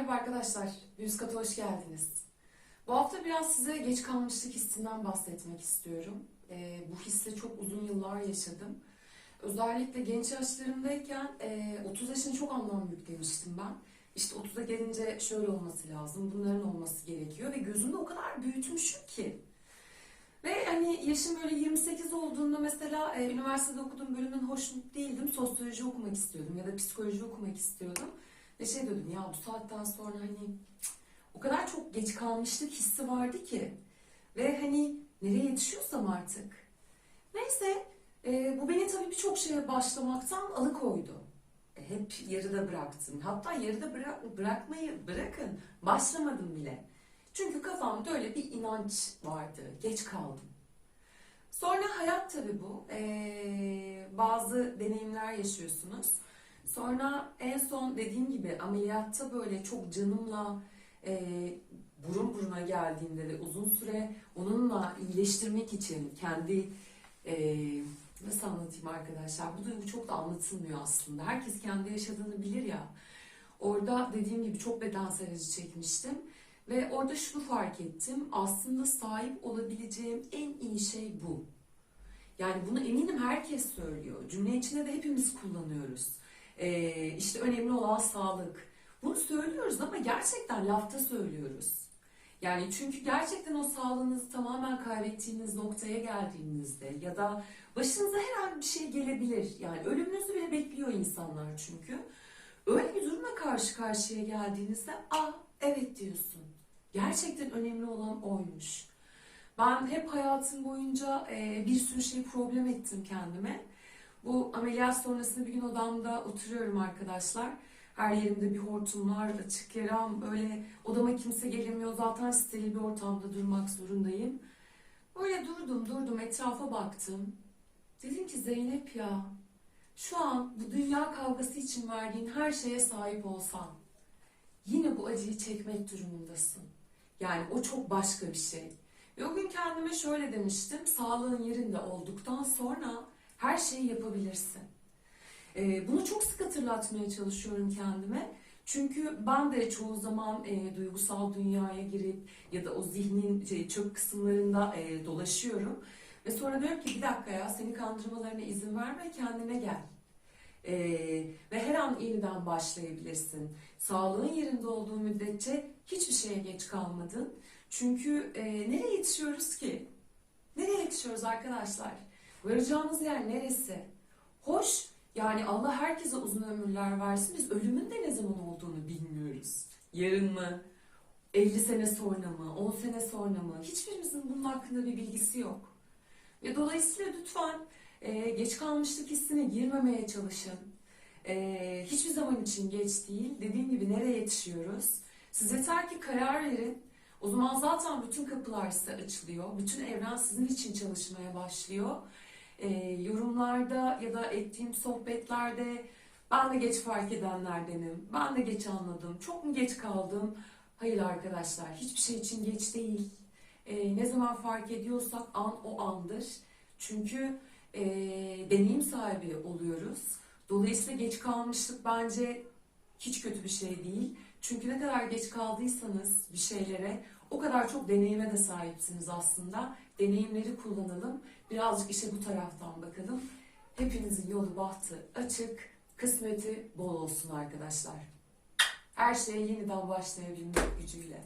Merhaba arkadaşlar, üst kata hoş geldiniz. Bu hafta biraz size geç kalmışlık hissinden bahsetmek istiyorum. Ee, bu hissi çok uzun yıllar yaşadım. Özellikle genç yaşlarımdayken e, 30 yaşını çok anlam yüklemiştim ben. İşte 30'a gelince şöyle olması lazım, bunların olması gerekiyor ve gözümde o kadar büyütmüşüm ki. Ve hani yaşım böyle 28 olduğunda mesela e, üniversitede okuduğum bölümden hoşnut değildim. Sosyoloji okumak istiyordum ya da psikoloji okumak istiyordum. Ve şey dedim ya bu saatten sonra hani o kadar çok geç kalmışlık hissi vardı ki. Ve hani nereye yetişiyorsam artık. Neyse e, bu beni tabii birçok şeye başlamaktan alıkoydu. E, hep yarıda bıraktım. Hatta yarıda bırak, bırakmayı bırakın başlamadım bile. Çünkü kafamda öyle bir inanç vardı. Geç kaldım. Sonra hayat tabii bu. Ee, bazı deneyimler yaşıyorsunuz. Sonra en son dediğim gibi ameliyatta böyle çok canımla e, burun buruna geldiğimde ve uzun süre onunla iyileştirmek için kendi e, nasıl anlatayım arkadaşlar? Bu duygu çok da anlatılmıyor aslında. Herkes kendi yaşadığını bilir ya. Orada dediğim gibi çok bedensel acı çekmiştim. Ve orada şunu fark ettim. Aslında sahip olabileceğim en iyi şey bu. Yani bunu eminim herkes söylüyor. Cümle içinde de hepimiz kullanıyoruz. Ee, işte önemli olan sağlık. Bunu söylüyoruz ama gerçekten lafta söylüyoruz. Yani çünkü gerçekten o sağlığınızı tamamen kaybettiğiniz noktaya geldiğinizde ya da başınıza herhangi bir şey gelebilir. Yani ölümünüzü bile bekliyor insanlar çünkü. Öyle bir durumla karşı karşıya geldiğinizde ah evet diyorsun. Gerçekten önemli olan oymuş. Ben hep hayatım boyunca e, bir sürü şey problem ettim kendime. Ameliyat sonrasında bir gün odamda oturuyorum arkadaşlar. Her yerimde bir hortumlar, açık yaram, böyle odama kimse gelemiyor. Zaten steril bir ortamda durmak zorundayım. Böyle durdum durdum etrafa baktım. Dedim ki Zeynep ya şu an bu dünya kavgası için verdiğin her şeye sahip olsan yine bu acıyı çekmek durumundasın. Yani o çok başka bir şey. Ve o gün kendime şöyle demiştim. Sağlığın yerinde olduktan sonra her şeyi yapabilirsin. Ee, bunu çok sık hatırlatmaya çalışıyorum kendime. Çünkü ben de çoğu zaman e, duygusal dünyaya girip ya da o zihnin şey, çöp kısımlarında e, dolaşıyorum. Ve sonra diyorum ki bir dakika ya seni kandırmalarına izin verme kendine gel. Ee, ve her an yeniden başlayabilirsin. Sağlığın yerinde olduğu müddetçe hiçbir şeye geç kalmadın. Çünkü e, nereye yetişiyoruz ki? Nereye yetişiyoruz arkadaşlar? Varacağımız yer neresi? Hoş, yani Allah herkese uzun ömürler versin. Biz ölümün de ne zaman olduğunu bilmiyoruz. Yarın mı? 50 sene sonra mı? 10 sene sonra mı? Hiçbirimizin bunun hakkında bir bilgisi yok. Ve dolayısıyla lütfen e, geç kalmışlık hissine girmemeye çalışın. E, hiçbir zaman için geç değil. Dediğim gibi nereye yetişiyoruz? Siz yeter ki karar verin. O zaman zaten bütün kapılar size açılıyor. Bütün evren sizin için çalışmaya başlıyor. E, yorumlarda ya da ettiğim sohbetlerde ben de geç fark edenlerdenim. Ben de geç anladım. Çok mu geç kaldım? Hayır arkadaşlar hiçbir şey için geç değil. E, ne zaman fark ediyorsak an o andır. Çünkü e, deneyim sahibi oluyoruz. Dolayısıyla geç kalmışlık bence hiç kötü bir şey değil. Çünkü ne kadar geç kaldıysanız bir şeylere o kadar çok deneyime de sahipsiniz aslında. Deneyimleri kullanalım. Birazcık işe bu taraftan bakalım. Hepinizin yolu bahtı açık, kısmeti bol olsun arkadaşlar. Her şeye yeniden başlayabilmek gücüyle.